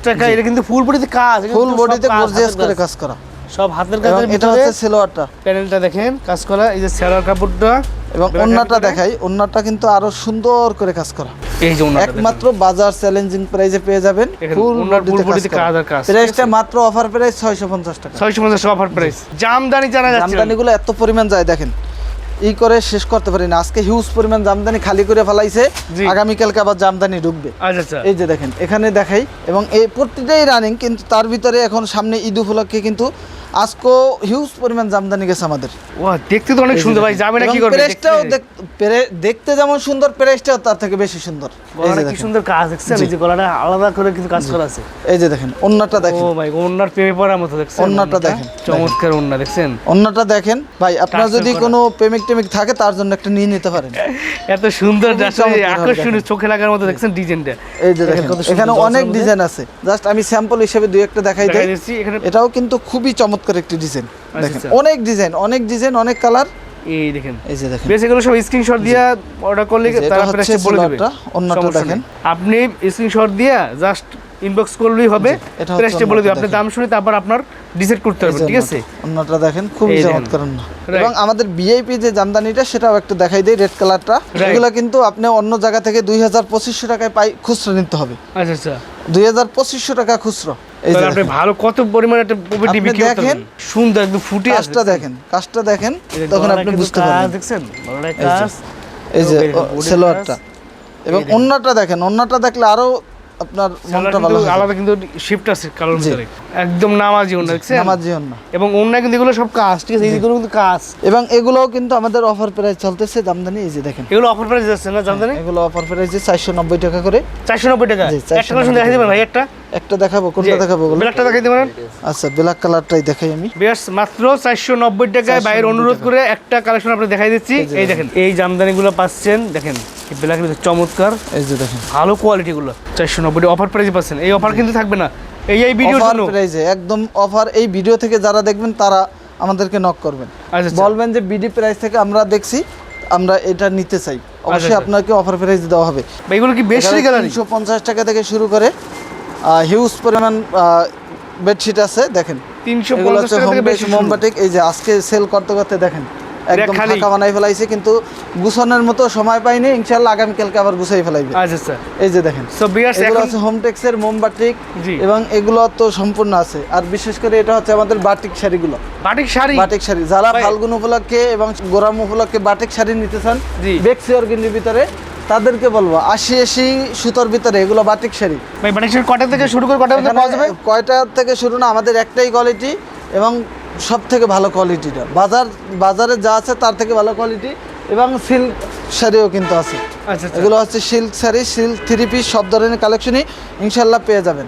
টাকা এটা কিন্তু ফুল বডিতে কাজ। ফুল বডিতে গর্জিয়াস করে কাজ। করা। সব হাতের কাজের এটা হচ্ছে সেলোয়ারটা। প্যানেলটা দেখেন কাজ করা। এই যে সেরার কাপড়টা। এবং অন্যটা দেখাই অন্যটা কিন্তু আরও সুন্দর করে কাজ করা। এই যে একমাত্র বাজার চ্যালেঞ্জিং প্রাইসে পেয়ে যাবেন ফুল বডিতে কাজ আর কাজ, প্রাইসটা মাত্র অফার প্রাইস 650 টাকা। 650 অফার প্রাইস জামদানি জানা যাচ্ছে। জামদানিগুলো এত পরিমাণ যায় দেখেন। ই করে শেষ করতে পারি না। আজকে হিউজ পরিমাণ জামদানি খালি করে ফেলাইছে। আগামীকালকে আবার জামদানি ঢুকবে। আচ্ছা আচ্ছা। এই যে দেখেন এখানে দেখাই। এবং এই প্রতিটাই রানিং কিন্তু তার ভিতরে এখন সামনে ঈদ উপলক্ষে কিন্তু আজকেও হিউজ পরিমাণ জামদানি গেছে আমাদের। ও দেখতে তো অনেক সুন্দর ভাই যাবে না কি করবে? প্রেসটাও দেখতে- যেমন সুন্দর প্রেসটাও তার থেকে বেশি সুন্দর। এই যে কি সুন্দর কাজ দেখছেন? এই যে গলাটা আলাদা করে কিন্তু কাজ করা আছে। এই যে দেখেন অন্যটা দেখেন। ও ভাই ওন্নার প্রেমে পড়ার মতো দেখছেন? ওড়নাটা? দেখেন, চমৎকার ওন্না দেখছেন? অন্যটা দেখেন। ভাই আপনার যদি কোনো প্রেমিক টেমিক থাকে তার জন্য একটা নিয়ে নিতে পারেন। এত সুন্দর আকর্ষণীয় চোখে লাগার মতো দেখছেন ডিজাইনটা। এই যে দেখেন এখানে অনেক ডিজাইন আছে। জাস্ট আমি স্যাম্পল হিসেবে দুই একটা দেখাই দেখাই দেই। এটাও কিন্তু খুবই চমৎকার। একটি ডিজাইন দেখেন আচ্ছা। অনেক ডিজাইন অনেক ডিজাইন অনেক কালার এই দেখেন। এই যে দেখেন। বেশ এগুলো সব স্ক্রিনশট দিয়ে অর্ডার করলে তারা বলে দেবে। অন্যটা দেখেন। আপনি স্ক্রিনশট দিয়ে জাস্ট ইনবক্স করলেই হবে। প্রাইসটা বলে দেবে। আপনি দাম শুনে তারপর আপনার ডিসাইড করতে পারবেন ঠিক আছে? অন্যটা। দেখেন খুবই চমৎকার এবং আমাদের ভিআইপি যে জামদানিটা সেটাও একটু দেখাই দেই রেড কালারটা. এগুলো কিন্তু আপনি অন্য জায়গা থেকে দুই হাজার পঁচিশশো টাকায় পাই খুচরো নিতে হবে। আচ্ছা আচ্ছা। দুই হাজার পঁচিশশো টাকা খুচরো। আপনি ভালো কত পরিমাণে একটা প্রপার্টি বিক্রি দেখেন, সুন্দর একদম ফুটে কাজটা দেখেন কাজটা দেখেন তখন আপনি বুঝতে পারবেন। দেখছেন? এই যে, কাজ। এই যে এবং ও, body সেলোয়ারটা। এবং অন্যটা দেখেন অন্যটা দেখলে আরও আপনার মনটা ভালো আলাদা কিন্তু শিফট আছে একদম নামাজি ওনা দেখছেন? নামাজি অন্য। এবং কিন্তু এগুলো সব কাজ ঠিক আছে? এইগুলো কিন্তু কাজ। এবং এগুলোও কিন্তু আমাদের অফার প্রাইস চলতেছে জামদানি এই যে দেখেন। এগুলো অফার প্রাইস যাচ্ছে না জানতেন এগুলো অফার প্রাইস চারশো নব্বই টাকা করে। চারশো নব্বই টাকা? জি, একটা 490 কালেকশন দেখাই দেবেন ভাই একটা? একটা দেখাবো কোনটা দেখাবো ব্ল্যাকটা দেখাই দেবেন। আচ্ছা ব্ল্যাক কালারটাই দেখাই আমি। বেশ মাত্র চারশো নব্বই টাকায় বাইরের 490 অনুরোধ করে একটা কালেকশন আপনি দেখাই দিচ্ছি। এই দেখেন। এই জামদানিগুলো পাচ্ছেন দেখেন ব্ল্যাকের ভিতরে চমৎকার। এই যে দেখেন। ভালো কোয়ালিটিগুলো চারশো নব্বই অফার প্রাইসে পাচ্ছেন। এই অফার কিন্তু থাকবে না। এই এই ভিডিও অফার প্রাইসে একদম অফার এই ভিডিও থেকে যারা দেখবেন তারা আমাদেরকে নক করবেন। আচ্ছা আচ্ছা। বলবেন যে বিডি প্রাইস থেকে আমরা দেখছি আমরা এটা নিতে চাই। অবশ্যই আচ্ছা। আপনাকে অফার প্রাইস দেওয়া হবে। এগুলো কি বেশি গ্যালারি তিনশো পঞ্চাশ টাকা থেকে শুরু করে হিউজ পরিমাণ বেডশিট আছে দেখেন। তিনশো। মোমবাটিক এই যে আজকে সেল করতে করতে দেখেন একদম ফাঁকা বানাই ফেলাইছে কিন্তু গুছানোর মতো সময় পাইনি ইনশাল্লাহ আগামীকালকে আবার গুছাই ফেলাইবে। আচ্ছা আচ্ছা। এই যে দেখেন। সো বিয়ার্স এগুলো এখন হচ্ছে হোমটেক্সের মোমবাটিক এবং এগুলো তো সম্পূর্ণ আছে। আর বিশেষ করে এটা হচ্ছে আমাদের বাটিক শাড়িগুলো। বাটিক শাড়ি? বাটিক শাড়ি। যারা ফাল্গুন উপলক্ষে এবং গোরাম উপলক্ষে বাটিক শাড়ি নিতে চান। বেক্সি অর্গিনির ভিতরে তাদেরকে বলব আশি আশি সুতোর ভিতরে এগুলো বাটিক শাড়ি। ভাই বাটিক শাড়ি কটা থেকে শুরু করে কটা পাওয়া যাবে? কয়টা থেকে শুরু না আমাদের একটাই কোয়ালিটি এবং সব থেকে ভালো কোয়ালিটিটা বাজার বাজারে যা আছে তার থেকে ভালো কোয়ালিটি এবং সিল্ক শাড়িও কিন্তু আছে। আচ্ছা আচ্ছা। এগুলো হচ্ছে silk sari silk three piece সব ধরনের কালেকশনই ইনশাল্লাহ পেয়ে যাবেন।